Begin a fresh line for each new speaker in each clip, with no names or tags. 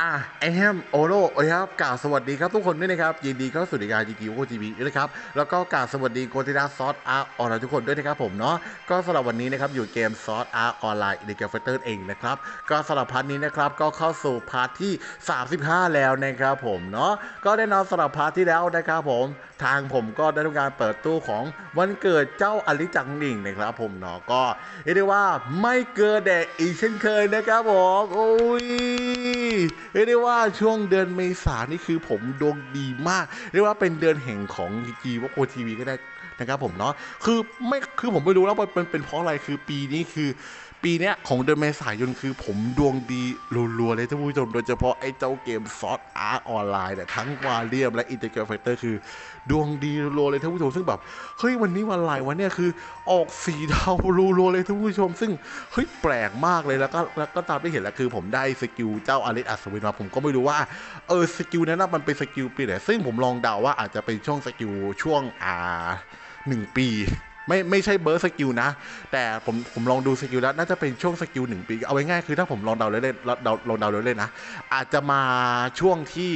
อะไอแฮมโอโลโอ้ยครับกล่าวสวัสดีครับทุกคนด้วยนะครับ ยินดีเข้าสู่รายการจีจีโอทีวีด้วยนะครับ แล้วก็กล่าวสวัสดีโกติดาซอสอาร์ออนไลน์ทุกคนด้วยนะครับผมเนาะก็สำหรับวันนี้นะครับอยู่เกมซอสอาร์ออนไลน์อินดิเกเฟเตอร์เองนะครับ ก็สำหรับพาร์ทนี้นะครับก็เข้าสู่พาร์ทที่ 35 แล้วนะครับผมเนาะก็ได้นอนสำหรับพาร์ทที่แล้วนะครับผมทางผมก็ได้ทำการเปิดตู้ของวันเกิดเจ้าอลิจังหนิงนะครับผมเนาะก็เรียกได้ว่าไม่เกินแดกอีกเช่นเคยนะครับผมโอ้ยเรียกได้ว่าช่วงเดือนเมษานี่คือผมดวงดีมาก เรียกว่าเป็นเดือนแห่งของจีว่าโอทีวีก็ได้นะครับผมเนาะคือไม่คือผมไม่รู้แล้วมันเป็นเพราะอะไรคือปีนี้คือ ปีเนี้ยของเดือนเมษายนคือผมดวงดีรัวๆเลยท่านผู้ชม โดยเฉพาะไอ้เจ้าเกมซอสอาร์ออนไลน์เนี่ยทั้งวาเลียมและอินเตอร์เกรฟเตอร์คือ ดวงดีรัวๆเลยท่านผู้ชม ซึ่งแบบ เฮ้ย วันนี้วันอะไรวันเนี้ยคือออกสีดาวรัวๆเลยท่านผู้ชม ซึ่ง เฮ้ย แปลกมากเลยแล้วก็แล้วก็ตามที่เห็นแล้วคือผมได้สกิลเจ้าอลิสอัศวินมาผมก็ไม่รู้ว่าเออสกิลนั้นนะมันเป็นสกิลปีไหนซึ่งผมลองเดาว่าอาจจะเป็นช่วงสกิลช่วงอ่าหนึ่งปี ไม่ไม่ใช่เบิร์สกิลนะ แต่ผมผมลองดูสกิลแล้วน่าจะเป็นช่วงสกิลหนึ่งปี เอาไว้ง่ายคือถ้าผมลองเดาเล่นๆเดาลองเดาเล่นๆนะ อาจจะมาช่วงที่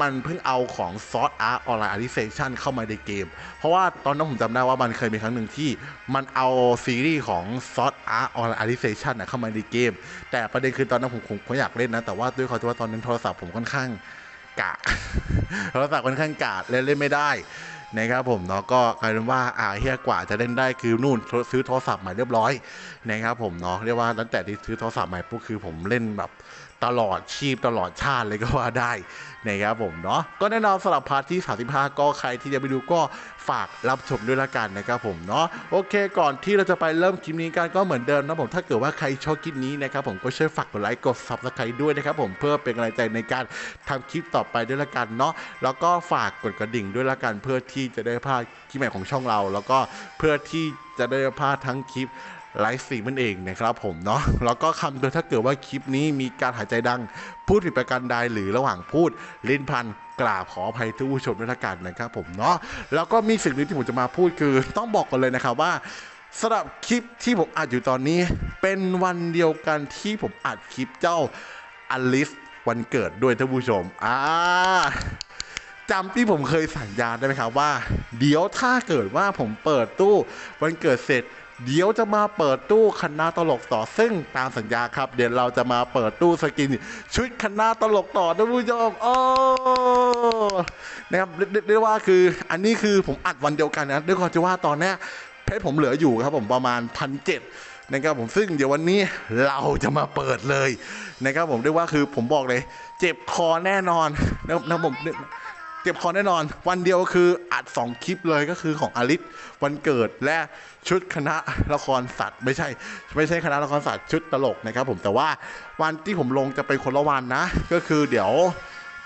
มันเพิ่งเอาของซอสอาร์ออนไลน์อาริเซชันเข้ามาในเกม เพราะว่าตอนนั้นผมจำได้ว่ามันเคยมีครั้งหนึ่งที่มันเอาซีรีส์ของซอสอาร์ออนไลน์อาริเซชันเข้ามาในเกม แต่ประเด็นคือตอนนั้นผมผมอยากเล่นนะ แต่ว่าด้วยความที่ว่าตอนนั้นโทรศัพท์ผมค่อนข้างกะโทรศัพท์ค่อนข้างกาเล่นเล่นไม่ได้ นะครับผมเนาะก็กลายเป็นว่าอ่าเฮียกว่าจะเล่นได้คือนู่นซื้อโทรศัพท์ใหม่เรียบร้อยนะครับผมเนาะเรียกว่าตั้งแต่ที่ซื้อโทรศัพท์ใหม่ปุ๊บคือผมเล่นแบบตลอดชีพตลอดชาติเลยก็ว่าได้นะครับผมเนาะก็แน่นอนสำหรับพาร์ทที่ 35 ก็ใครที่จะไปดูก็ฝากรับชมด้วยละกันนะครับผมเนาะโอเค ก่อนที่เราจะไปเริ่มคลิปนี้กันก็เหมือนเดิมนะผมถ้าเกิดว่าใครชอบคลิปนี้นะครับผมก็ช่วยฝากกดไลค์กด subscribe ด้วยนะครับผมเพื่อเป็นกำลังใจในการทำคลิปต่อไปด้วยละกันเนาะแล้วก็ฝากกดกระดิ่งด้วยละกันเพื่อที่จะได้พาคลิปใหม่ของช่องเรา แล้วก็เพื่อที่จะได้พาทั้งคลิป ไลฟ์สตรีมนั่นเองนะครับผมเนาะแล้วก็คำโดยถ้าเกิดว่าคลิปนี้มีการหายใจดัง พูดผิดประการใดหรือระหว่างพูดลิ้นพันกราบขออภัยทุกผู้ชมด้วยละกันนะครับผมเนาะแล้วก็มีสิ่งหนึงที่ผมจะมาพูดคือ ต้องบอกกันเลยนะครับว่าสำหรับคลิปที่ผมอัดอยู่ตอนนี้ เป็นวันเดียวกันที่ผมอัดคลิปเจ้าอลิสวันเกิดด้วยท่านผู้ชมอ่าจำที่ผมเคยสัญญาได้ไหมครับว่า เดี๋ยวถ้าเกิดว่าผมเปิดตู้วันเกิดเสร็จ เดี๋ยวจะมาเปิดตู้คณะตลกต่อซึ่งตามสัญญาครับ เดี๋ยวเราจะมาเปิดตู้สกิน ชุดคณะตลกต่อท่านผู้ชมโอ้นะครับเรียกว่าคือ อันนี้คือผมอัดวันเดียวกันนะด้วยความที่ว่าตอนนี้เพชรผมเหลืออยู่ครับผมประมาณพันเจ็ดนะครับผมซึ่งเดี๋ยววันนี้เราจะมาเปิดเลยนะครับผมเรียกว่าคือผมบอกเลย เจ็บคอแน่นอนนะครับนะผม เจ็บคอแน่นอน วันเดียวคืออัด 2 คลิปเลยก็คือของอลิสวันเกิดและชุดคณะละครสัตว์ไม่ใช่ ไม่ใช่คณะละครสัตว์ชุดตลกนะครับผมแต่ว่าวันที่ผมลงจะเป็นคนละวันนะ ก็คือเดี๋ยว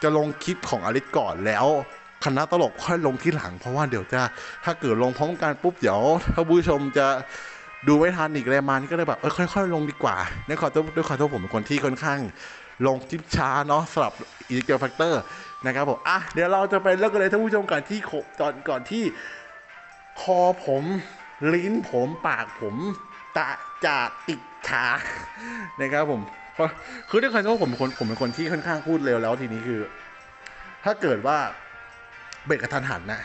จะลงคลิปของอลิสก่อนแล้วคณะตลกค่อยลงที่หลังเพราะว่าเดี๋ยวจะถ้าเกิดลงพร้อมกันปุ๊บเดี๋ยวถ้าผู้ชมจะดูไม่ทันอีกเลยมันก็เลยแบบเออค่อย ๆ ลงดีกว่าด้วยความที่ด้วยความที่ผมเป็นคนที่ค่อนข้าง ลงคลิปช้าเนาะสำหรับอีเกลแฟกเตอร์ นะครับผมอะเดี๋ยวเราจะไปเริ่มกันเลยท่านผู้ชมก่อนที่ตอนก่อนที่คอผมลิ้นผมปากผมตะจะติดขานะครับผมคือด้วยความที่ว่าผมเป็นคนผมเป็นคนที่ค่อนข้างพูดเร็วแล้วทีนี้คือ ถ้าเกิดว่าเบรกกระทันหันนะ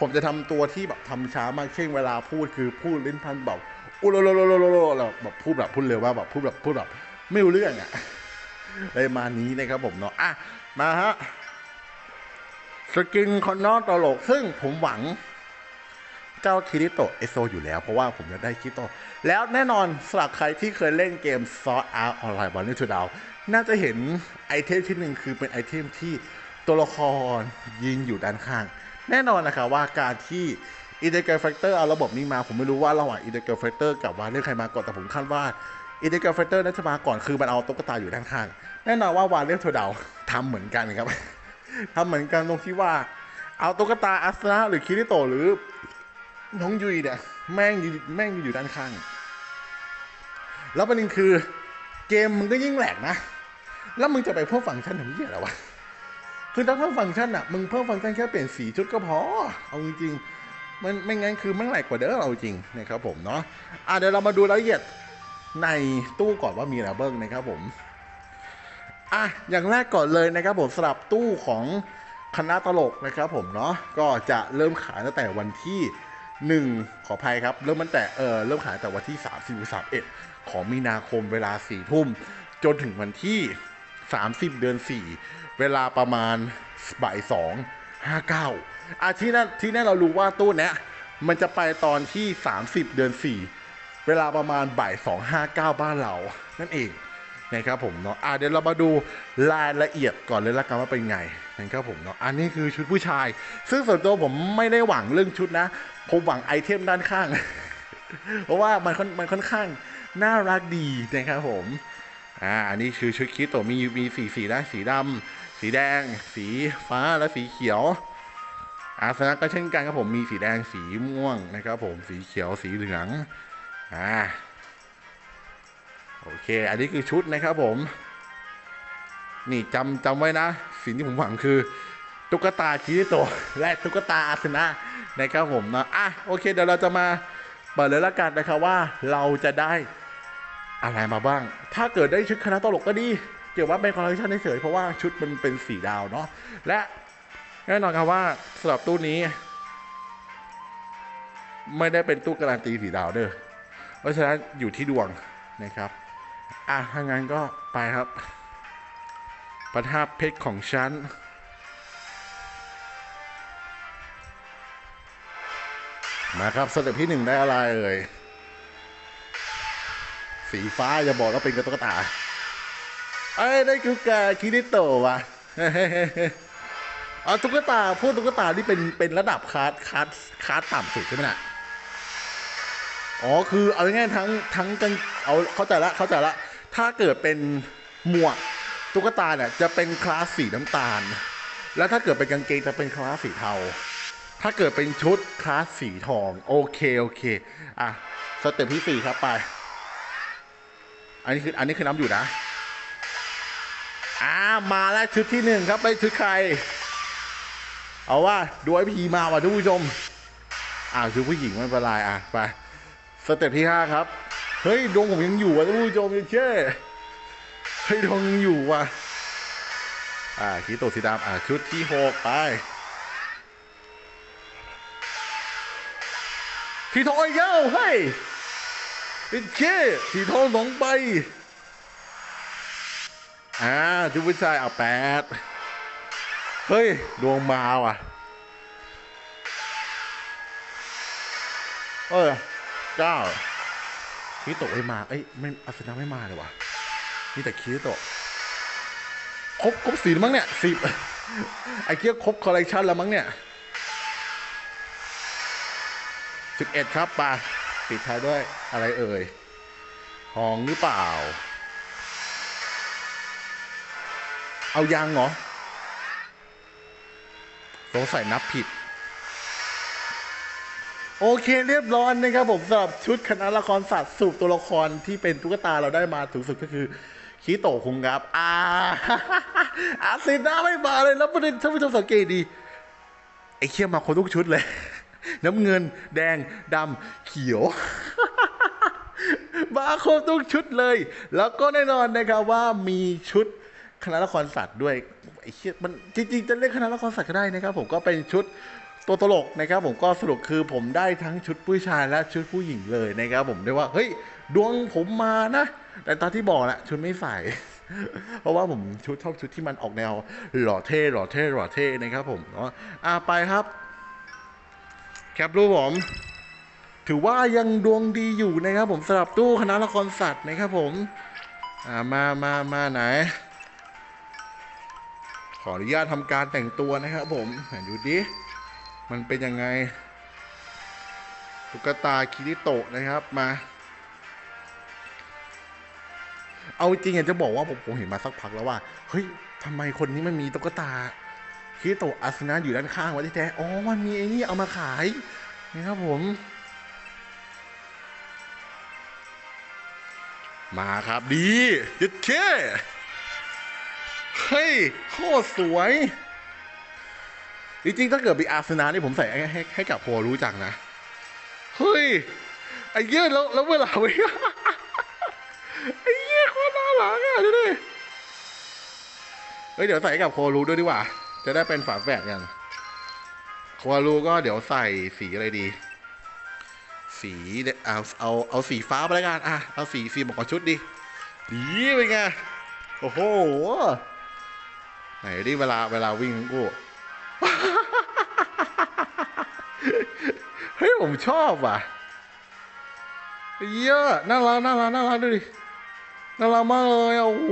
ผมจะทำตัวที่แบบทำช้ามากเช่นเวลาพูดคือพูดลิ้นพันแบบอุโลโลโลโลโลลแล้วแบบพูดแบบพูดเร็วมาแบบพูดแบบพูดแบบไม่รู้เรื่องอะเลยมานี้นะครับผมเนาะอะมาฮะ สกินคอนนอตลก ซึ่งผมหวัง เจ้าคิริโตเอโซอยู่แล้ว เพราะว่าผมจะได้คิริโต แล้วแน่นอนสำหรับใครที่เคยเล่นเกมซอ r อาร์ออนไลน์บอลนี่ทูดาวน่าจะเห็นไอเทมที่หนึ่งคือเป็นไอเทมที่ตัวละครยิงอยู่ด้านข้าง แน่นอนนะครับว่าการที่อินเ g อร์แฟกเตอร์เอาระบบนี้มา ผมไม่รู้ว่าระหว่างอินเ g อร์แฟกเตอร์กับว่าเรื่องใครมาก่อนแต่ผมคาดว่าอินเ g อร์แฟกเตอร์น่าจะมาก่อนคือมันเอาตุ๊กตาอยู่ด้านข้าง แน่นอนว่าวาเลียมโทดาวทำเหมือนกันครับ ทำเหมือนกันตรงที่ว่า เอาตุ๊กตาอัสนะหรือคิริโตหรือน้องยุยเนี่ย แม่งอยู่แม่งอยู่ด้านข้าง แล้วประเด็นคือ เกมมึงก็ยิ่งแหลกนะ แล้วมึงจะไปเพิ่มฟังก์ชันทำเหี้ยอะไรวะคือถ้าเพิ่มฟังก์ชันอะมึงเพิ่มฟังก์ชันแค่เปลี่ยนสีชุดก็พอ เอาจริงๆมันไม่งั้นคือมันแหลกกว่าเดิมเอาจริงนะครับผมเนาะอะเดี๋ยวเรามาดูรายละเอียดในตู้ก่อนว่ามีอะไรบ้างนะครับผม อะอย่างแรกก่อนเลยนะครับผมสำหรับตู้ของคณะตลกนะครับผมเนาะก็จะเริ่มขายตั้งแต่วันที่ 1 ขออภัยครับ เริ่มตั้งแต่เออเริ่มขายแต่วันที่ 3 0 3 1 ของมีนาคมเวลา4ทุ่ม จนถึงวันที่ 30 เดือน 4 เวลาประมาณบ่าย2 59อะที่นั่นที่นั่นเรารู้ว่าตู้เนี้ยมันจะไปตอนที่ 30 เดือน 4 เวลาประมาณบ่าย259บ้านเรา นั่นเอง นะครับผมเนาะอะเดี๋ยวเรามาดูรายละเอียดก่อนเลยละกันว่าเป็นไงนะครับผมเนาะอันนี้คือชุดผู้ชาย ซึ่งส่วนตัวผมไม่ได้หวังเรื่องชุดนะ ผมหวังไอเทมด้านข้าง เพราะว่ามันค่อนมันค่อนข้างน่ารักดีนะครับผมอ่าอันนี้คือชุดคิดตัวมีมีสีสีนะสีดำสีแดง สีฟ้าและสีเขียวอาสนะก็เช่นกันครับผมมีสีแดงสีม่วงนะครับผมสีเขียวสีเหลืองอ่า โอเค อันนี้คือชุดนะครับผม นี่จำจำไว้นะ สิ่งที่ผมหวังคือ ตุ๊กตาคิริโตะและตุ๊กตาอาสนะนะครับผมนะอะโอเค เดี๋ยวเราจะมาเปิดเลยละกันนะครับว่าเราจะได้อะไรมาบ้าง ถ้าเกิดได้ชุดคณะตลกก็ดี เกี่ยวว่าเป็นคอลเลคชันเฉยๆเพราะว่าชุดมันเป็นสีดาวเนาะ และแน่นอนครับว่าสำหรับตู้นี้ ไม่ได้เป็นตู้การันตีสีดาวเด้อ เพราะฉะนั้นอยู่ที่ดวงนะครับ อะถ้างั้นก็ไปครับ ประทับเพชรของฉันมาครับสเต็ปที่หนึ่งได้อะไรเอ่ยสีฟ้าจะบอกว่าเป็นกระตุ๊กตาไอ้ยได้คือแกคิริโตะว่ะเอาตุ๊กตาพวกตุ๊กตาที่เป็นเป็นระดับคลาสคลาสคลาสต่ำสุดใช่ไหมน่ะ อ๋อคือเอาง่ายๆทั้งทั้งกันเอาเข้าใจละเข้าใจละถ้าเกิดเป็นหมวกตุ๊กตาเนี่ยจะเป็นคลาสสีน้ำตาล แล้วถ้าเกิดเป็นกางเกงจะเป็นคลาสสีเทา ถ้าเกิดเป็นชุดคลาสสีทองโอเคโอเคอะสเต็ปที่สี่ครับไป อันนี้คืออันนี้คือน้ำอยู่นะอ่ามาแล้วชุดที่หนึ่งครับไปชุดใคร เอาว่าดูไอพีมาว่ะทุกผู้ชมอ่าชุดผู้หญิงไม่เป็นไรอะไป สเต็ปที่ห้าครับ เฮ้ยดวงผมยังอยู่ว่ะท่านผู้ชมยังเช่เฮ้ยดวงยังอยู่ว่ะ อ่าคีโตสีดำอ่าชุดที่หกไปสีทองอีกแล้วเฮ้ยเป็นเช่สีทองสองใบอ่าชุดผู้ชายเอาแปดเฮ้ย ดวงมาว่ะ เออ เก้าคิโตะไม่มา เอ้ยไม่อาสนะไม่มาเลยวะมีแต่คิโตะครบครบสีมั้งเนี่ยสิบไอ้เกียครบคอลเลคชันแล้วมั้งเนี่ยสิบเอ็ดครับปาปิดท้ายด้วยอะไรเอ่ยทองหรือเปล่า เอายางเหรอสงสัยนับผิด โอเคเรียบร้อยนะครับผมสำหรับชุดคณะละครสัตว์สูบตัวละครที่เป็นตุ๊กตาเราได้มาถึงสุดก็คือคีโตคุงครับอ่าอาซินาไม่มาเลยแล้วประเด็นท่านผู้ชมสังเกตดีไอ้เคียมาคนทุกชุดเลย น้ำเงิน แดงดำเขียวมาครบทุกชุดเลย แล้วก็แน่นอนนะครับว่ามีชุดคณะละครสัตว์ด้วยไอ้เชี่ยมันจริงๆจะเล่นคณะละครสัตว์ก็ได้นะครับ ผมก็เป็นชุด ตัวตลกนะครับผมก็สรุปคือผมได้ทั้งชุดผู้ชายและชุดผู้หญิงเลยนะครับผมได้ว่าเฮ้ยดวงผมมานะ แต่ตอนที่บอกแหละชุดไม่ใส่ เพราะว่าผมชุดชอบชุดที่มันออกแนว หล่อเท่หล่อเท่หล่อเท่นะครับผมเนาะอ่าไปครับ แคปรูปผมถือว่ายังดวงดีอยู่นะครับผมสำหรับตู้คณะละครสัตว์นะครับผมอ่ามามามาไหน ขออนุญาตทำการแต่งตัวนะครับผมดูดิ มันเป็นยังไงตุ๊กตาคิริโตะนะครับมา เอาจริงอยากจะบอกว่าผมผมเห็นมาสักพักแล้วว่า เฮ้ยทำไมคนนี้มันมีตุ๊กตาคิริโตะอาสนะอยู่ด้านข้างวะที่แท้อ๋อมันมีไอ้นี่เอามาขายนะครับผม มาครับดียึดเคเฮ้ยโคตรสวย จริงๆถ้าเกิดเป็นอาร์เซนอลนี่ผมใส่ให้ให้ให้กับโพรู้จักนะ เฮ้ย ไอ้เหี้ยแล้วแล้วเวลาไว้ไอ้เหี้ยโคตรน่ารักอะดูดิเอ้ยเดี๋ยวใส่กับโครูด้วยดีกว่า จะได้เป็นฝาแฝดกันโครูก็เดี๋ยวใส่สีอะไรดี สีเดเอาเอาเอาสีฟ้าไปแล้วกันอะเอาสีสีเหมาะกับชุดดิดีเป็นไงโอ้โหไหนดิเวลาเวลาวิ่งกู เฮ้ยผมชอบว่ะเยอะน่ารักน่ารักน่ารักดูดิน่ารักมากเลยโอ้โห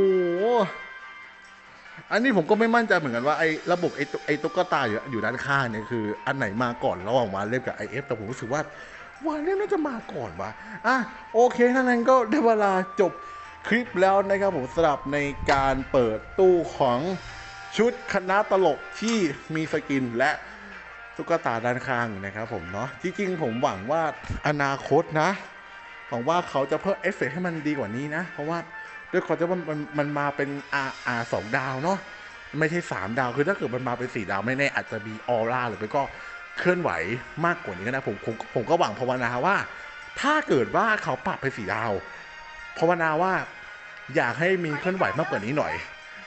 อันนี้ผมก็ไม่มั่นใจเหมือนกันว่าไอ้ระบบไอ้ตุ๊ไอ้ตุ๊กตาอยู่อยู่ด้านข้างเนี่ยคือ อันไหนมาก่อนระหว่างวาเล่มกับ IF แต่ผมรู้สึกว่าวานเล่มน่าจะมาก่อนวะอะโอเคท่านั้นก็ได้เวลาจบคลิปแล้วนะครับผมสำหรับในการเปิดตู้ของชุดคณะตลกที่มีสกินและ ตุ๊กตาด้านข้างนะครับผมเนาะจริงๆผมหวังว่าอนาคตนะหวังว่าเขาจะเพิ่มเอฟเฟกต์ให้มันดีกว่านี้นะ เพราะว่าด้วยความที่ว่ามันมันมาเป็นอาอาสองดาวเนาะไม่ใช่สามดาวคือถ้าเกิดมันมาเป็นสี่ดาวไม่แน่อาจจะมีออร่าหรือไม่ก็เคลื่อนไหวมากกว่านี้ก็ได้ผมผมผมก็หวังภาวนาว่า ถ้าเกิดว่าเขาปรับเป็นสี่ดาวภาวนาว่าอยากให้มีเคลื่อนไหวมากกว่านี้หน่อย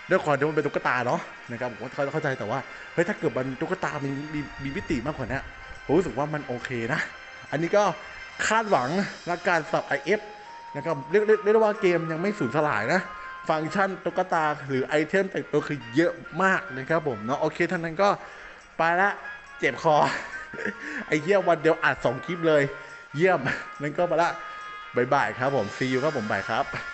ด้วยความที่มันเป็นตุ๊กตาเนาะนะครับผมก็เข้าใจแต่ว่าเฮ้ยถ้าเกิดมันตุ๊กตามีมีมีมิติมากกว่านี้ผมรู้สึกว่ามันโอเคนะ อันนี้ก็คาดหวังและการสับ IF นะครับเรียกเรียกว่าเกมยังไม่สูญสลายนะ ฟังก์ชันตุ๊กตาหรือไอเทมแต่งตัวคือเยอะมากนะครับผมเนาะโอเคท่านั้นก็ไปละเจ็บคอ ไอเยี่ยวันเดียวอัดสองคลิปเลย เยี่ยมนั่นก็ไปละบายบายครับผมซีอูครับผมบายครับ「